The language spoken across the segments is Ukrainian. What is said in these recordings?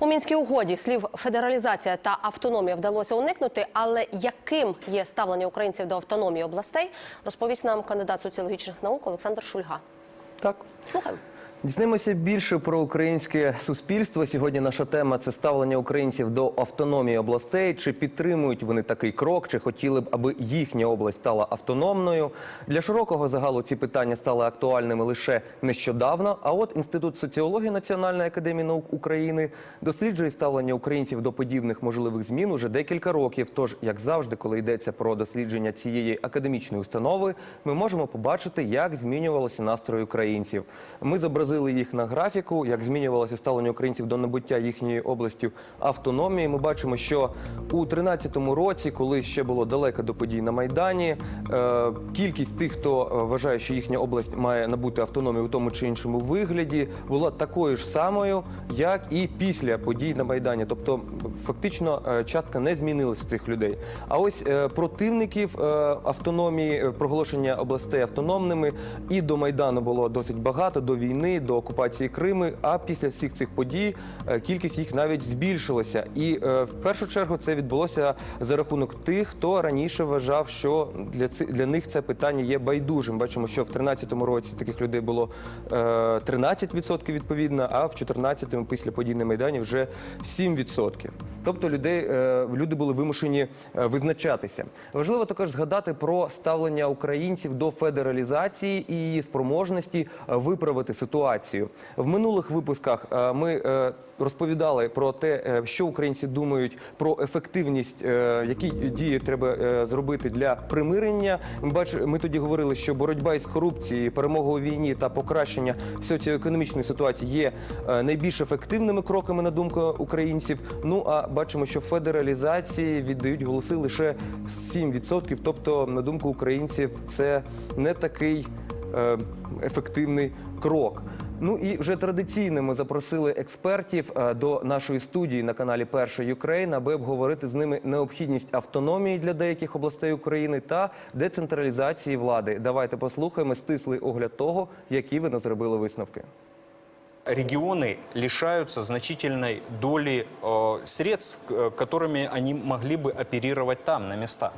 У мінській угоді слів федералізація та автономія вдалося уникнути, але яким є ставлення українців до автономії областей, розповість нам кандидат соціологічних наук Олександр Шульга. Так. Слухаємо. Дізнаємося більше про українське суспільство. Сьогодні наша тема це ставлення українців до автономії областей. Чи підтримують вони такий крок, чи хотіли б, аби їхня область стала автономною? Для широкого загалу ці питання стали актуальними лише нещодавно. А от інститут соціології Національної академії наук України досліджує ставлення українців до подібних можливих змін уже декілька років. Тож, як завжди, коли йдеться про дослідження цієї академічної установи, ми можемо побачити, як змінювалися настрої українців. Ми зобразили їх на графіку, як змінювалося ставлення українців до набуття їхньої області автономії. Ми бачимо, що у 2013 році, коли ще було далеко до подій на майдані, е, кількість тих, хто е, вважає, що їхня область має набути автономію у тому чи іншому вигляді, була такою ж самою, як і після подій на майдані. Тобто, фактично, е, частка не змінилася цих людей. А ось противників автономії, проголошення областей автономними і до майдану було досить багато, до війни, до окупації Криму. А після всіх цих подій е, кількість їх навіть збільшилася. І е, в першу чергу це відбулося за рахунок тих, хто раніше вважав, що для ци- для них це питання є байдужим. Бачимо, що в 2013 році таких людей було е, 13% відповідно, а в 2014 після подій на майдані вже 7%. Тобто людей е, люди були вимушені е, визначатися. Важливо також згадати про ставлення українців до федералізації і її спроможності е, виправити ситуацію. В минулих випусках е, ми е, розповідали про те, е, що українці думають про ефективність, які дії треба зробити для примирення. Ми бач, ми тоді говорили, що боротьба із корупцією, перемога у війні та покращення соціоекономічної ситуації є найбільш ефективними кроками на думку українців. Ну а бачимо, що федералізації віддають голоси лише 7%. Тобто, на думку українців, це не такий ефективний крок. Ну і вже традиційно ми запросили експертів е, до нашої студії на каналі Перша Юкрейн, аби обговорити з ними необхідність автономії для деяких областей України та децентралізації влади. Давайте послухаємо стислий огляд того, які ви не зробили висновки. регионы лишаются значительной доли э, средств, э, которыми они могли бы оперировать там, на местах.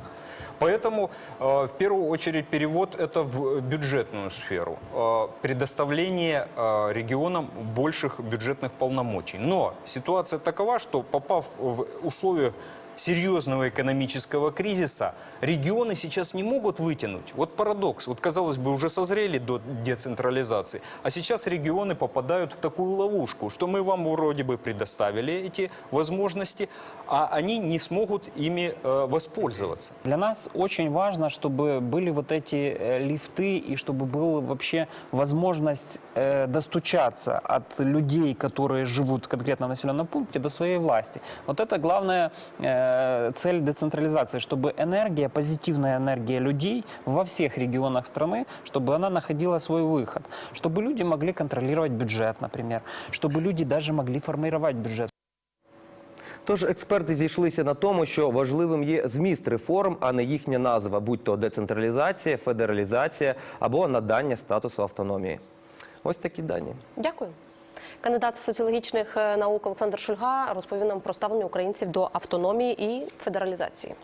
Поэтому э, в первую очередь перевод это в бюджетную сферу, э, предоставление э, регионам больших бюджетных полномочий. Но ситуация такова, что попав в условия серьезного экономического кризиса, регионы сейчас не могут вытянуть. Вот парадокс. Вот, казалось бы, уже созрели до децентрализации, а сейчас регионы попадают в такую ловушку, что мы вам вроде бы предоставили эти возможности, а они не смогут ими э, воспользоваться. Для нас очень важно, чтобы были вот эти э, лифты и чтобы была вообще возможность э, достучаться от людей, которые живут в конкретном населенном пункте, до своей власти. Вот это главная э, цель децентрализации, чтобы энергия, позитивная энергия людей во всех регионах страны, чтобы она находила свой выход, чтобы люди могли контролировать бюджет, например, чтобы люди даже могли формировать бюджет. Тож експерти зійшлися на тому, що важливим є зміст реформ, а не їхня назва, будь то децентралізація, федералізація або надання статусу автономії. Ось такі дані. Дякую. Кандидат соціологічних е, наук Олександр Шульга розповів нам про ставлення українців до автономії і федералізації.